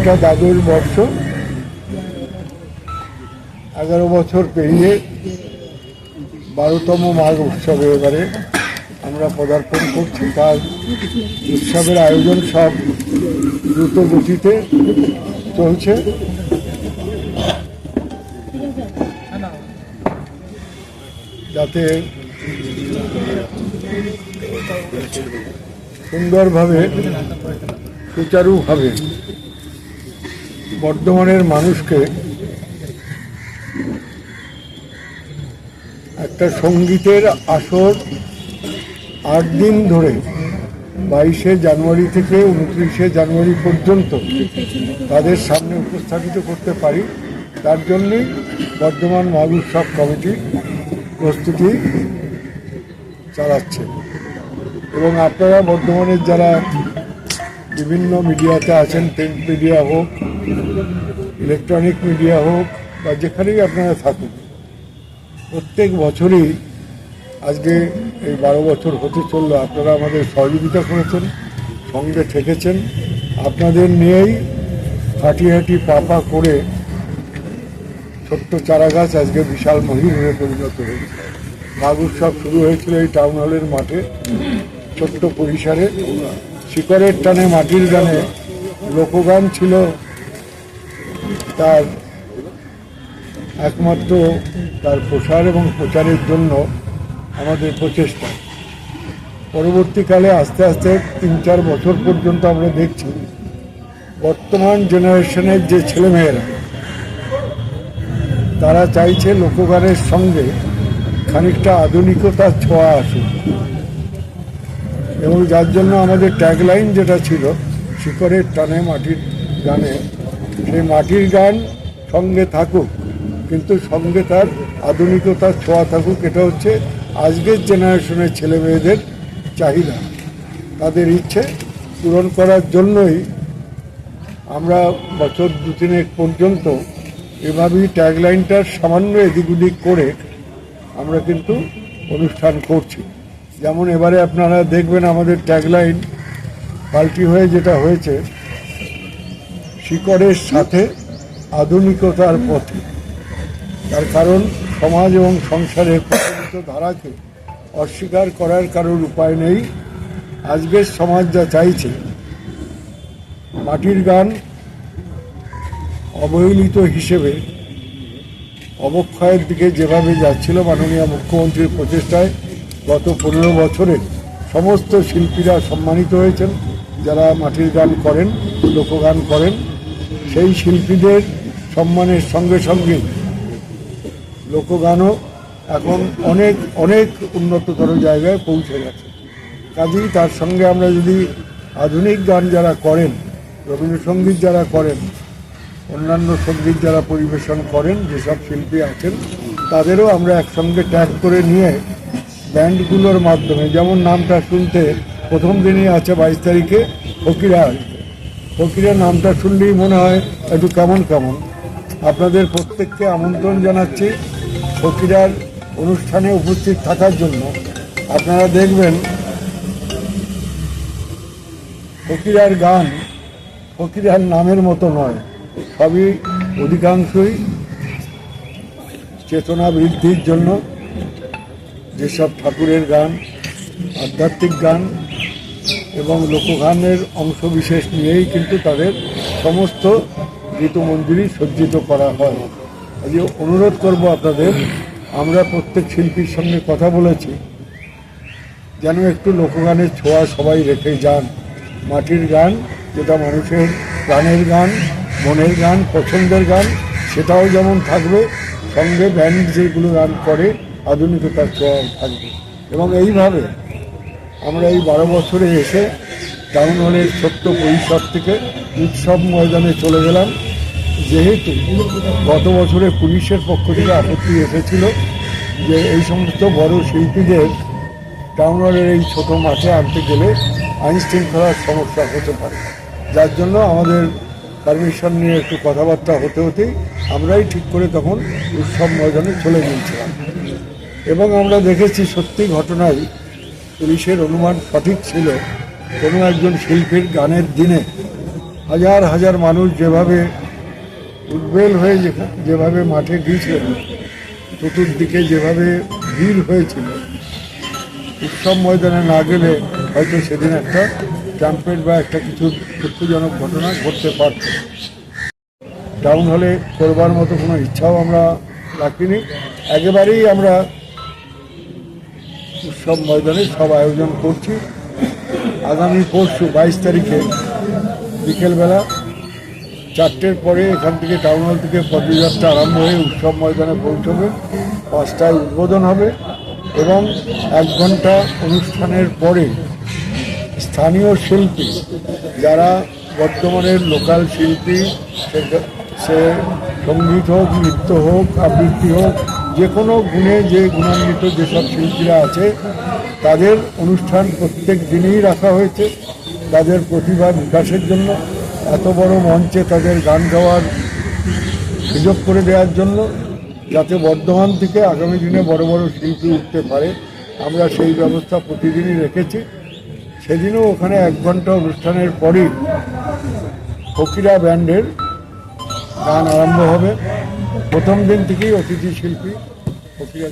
এটা দাদুর বর্ষ। এগারো বছর পেরিয়ে বারোতম মাঘ উৎসবে এবারে আমরা পদার্পণ করছি। তার উৎসবের আয়োজন সব দ্রুত গতিতে চলছে। যাতে সুন্দরভাবে সুচারুভাবে বর্ধমানের মানুষকে একটা সঙ্গীতের আসর আট দিন ধরে বাইশে জানুয়ারি থেকে উনত্রিশে জানুয়ারি পর্যন্ত তাদের সামনে উপস্থাপিত করতে পারি। তার জন্যই বর্ধমান মাঘ উৎসব কমিটি প্রস্তুতি চালাচ্ছে। এবং আপনারা বর্ধমানের যারা বিভিন্ন মিডিয়াতে আছেন, প্রিন্ট মিডিয়া হোক ইলেকট্রনিক মিডিয়া হোক বা যেখানেই আপনারা থাকুন, প্রত্যেক বছরই আজকে এই বারো বছর হতে চলল, আপনারা আমাদের সহযোগিতা করেছেন, সঙ্গে থেকেছেন। আপনাদের নিয়েই হাঁটি হাঁটি পাপা করে ছোট্ট চারা গাছ আজকে বিশাল মহিম হয়ে পরিণত হয়েছে। মাঘ উৎসব শুরু হয়েছিল এই টাউন হলের মাঠে, ছোট্ট পরিসরে। শিকড়ের টানে মাটির গানে লোকগান ছিল। তার একমাত্র তার প্রসার এবং প্রচারের জন্য আমাদের প্রচেষ্টা। পরবর্তীকালে আস্তে আস্তে তিন চার বছর পর্যন্ত আমরা দেখছি, বর্তমান জেনারেশনের যে ছেলেমেয়েরা, তারা চাইছে লোকগানের সঙ্গে খানিকটা আধুনিকতার ছোঁয়া আসুক। এবং যার জন্য আমাদের ট্যাগলাইন যেটা ছিল, শিকড়ের টানে মাটির গানে সেই মাটির গান সঙ্গে থাকুক, কিন্তু সঙ্গে তার আধুনিকতার ছোঁয়া থাকুক, এটা হচ্ছে আজকের জেনারেশনের ছেলে মেয়েদের চাহিদা। তাদের ইচ্ছে পূরণ করার জন্যই আমরা বছর দু তিনেক পর্যন্ত এভাবেই ট্যাগলাইনটার সামান্য এদিক ওদিক করে আমরা কিন্তু অনুষ্ঠান করছি। যেমন এবারে আপনারা দেখবেন আমাদের ট্যাগলাইন পাল্টি হয়ে যেটা হয়েছে শিকড়ের সাথে আধুনিকতার পথে। তার কারণ, সমাজ এবং সংসারের প্রচলিত ধারাকে অস্বীকার করার কারোর উপায় নেই। আজকের সমাজ যা চাইছে, মাটির গান অবহেলিত হিসেবে অবক্ষয়ের দিকে যেভাবে যাচ্ছিল মাননীয় মুখ্যমন্ত্রীর প্রচেষ্টায়, গত পনেরো বছরে সমস্ত শিল্পীরা সম্মানিত হয়েছেন। যারা মাটির গান করেন, লোকগান করেন সেই শিল্পীদের সম্মানের সঙ্গে সঙ্গে লোকগানও এখন অনেক অনেক উন্নততর জায়গায় পৌঁছে গেছে। কাজেই তার সঙ্গে আমরা যদি আধুনিক গান যারা করেন, রবীন্দ্রসঙ্গীত যারা করেন, অন্যান্য সংগীত যারা পরিবেশন করেন, যেসব শিল্পী আছেন, তাদেরও আমরা একসঙ্গে ট্যাগ করে নিয়ে ব্যান্ডগুলোর মাধ্যমে, যেমন নামটা শুনতে প্রথম দিনই আছে বাইশ তারিখে ফকিরা আসবে ফকিরা নামটা শুনলেই মনে হয় একটু কেমন কেমন। আপনাদের প্রত্যেককে আমন্ত্রণ জানাচ্ছি ফকিরার অনুষ্ঠানে উপস্থিত থাকার জন্য। আপনারা দেখবেন ফকিরার গান ফকিরার নামের মতো নয়, সবই অধিকাংশই চেতনা বৃদ্ধির জন্য। যেসব ঠাকুরের গান, আধ্যাত্মিক গান এবং লোকগানের অংশবিশেষ নিয়েই কিন্তু তাদের সমস্ত গীতমঞ্জুরি সজ্জিত করা হয়। আজকে অনুরোধ করব আপনাদের, আমরা প্রত্যেক শিল্পীর সঙ্গে কথা বলেছি, যেন একটু লোকগানের ছোঁয়া সবাই রেখে যান। মাটির গান, যেটা মানুষের প্রাণের গান, মনের গান, পছন্দের গান, সেটাও যেমন থাকবে, সঙ্গে ব্যান্ড যেগুলো গান করে, আধুনিকতার ছোঁয়াও থাকবে। এবং এইভাবে আমরা এই বারো বছরে এসে টাউন হলের ছোট্ট পরিসর থেকে উৎসব ময়দানে চলে গেলাম। যেহেতু গত বছরে পুলিশের পক্ষ থেকে আপত্তি এসেছিল যে এই সমস্ত বড় শিল্পীদের টাউন হলের এই ছোট মাঠে আনতে গেলে আইন শৃঙ্খলার সমস্যা হতে পারে। যার জন্য আমাদের পারমিশন নিয়ে একটু কথাবার্তা হতে হতেই আমরাই ঠিক করে তখন উৎসব ময়দানে চলে গিয়েছিলাম। এবং আমরা দেখেছি সত্যি ঘটনায় পুলিশের অনুমান সঠিক ছিল। কোনো একজন শিল্পীর গানের দিনে হাজার হাজার মানুষ যেভাবে উদ্বেল হয়ে যেভাবে মাঠে গিয়েছিলেন চতুর্দিকে যেভাবে ভিড় হয়েছিল, উৎসব ময়দানে না গেলে হয়তো সেদিন একটা ক্যাম্পের বা একটা কিছু দুঃখজনক ঘটনা ঘটতে পারত। টাউন হলে করবার মতো কোনো ইচ্ছাও আমরা রাখিনি। একেবারেই আমরা উৎসব ময়দানে সব আয়োজন করছি। আগামী পরশু বাইশ তারিখে বিকেলবেলা চারটের পরে এখান থেকে টাউন হল থেকে পদযাত্রা আরম্ভ হয়ে উৎসব ময়দানে পৌঁছবে। পাঁচটায় উদ্বোধন হবে এবং এক ঘণ্টা অনুষ্ঠানের পরে স্থানীয় শিল্পী যারা বর্তমানের লোকাল শিল্পী সে- সংগীত হোক, নৃত্য হোক, আবৃত্তি হোক যে কোনো গুণে যে গুণান্বিত যেসব শিল্পীরা আছে, তাদের অনুষ্ঠান প্রত্যেক দিনই রাখা হয়েছে। তাদের প্রতিভা বিকাশের জন্য, এত বড় মঞ্চে তাদের গান গাওয়ার সুযোগ করে দেওয়ার জন্য, যাতে বর্ধমান থেকে আগামী দিনে বড় বড় শিল্পী উঠতে পারে। আমরা সেই ব্যবস্থা প্রতিদিনই রেখেছি। সেদিনও ওখানে এক ঘণ্টা অনুষ্ঠানের পরই ফকিরা ব্যান্ডের গান আরম্ভ হবে। প্রথম দিন থেকেই অতিথি শিল্পী প্রক্রিয়া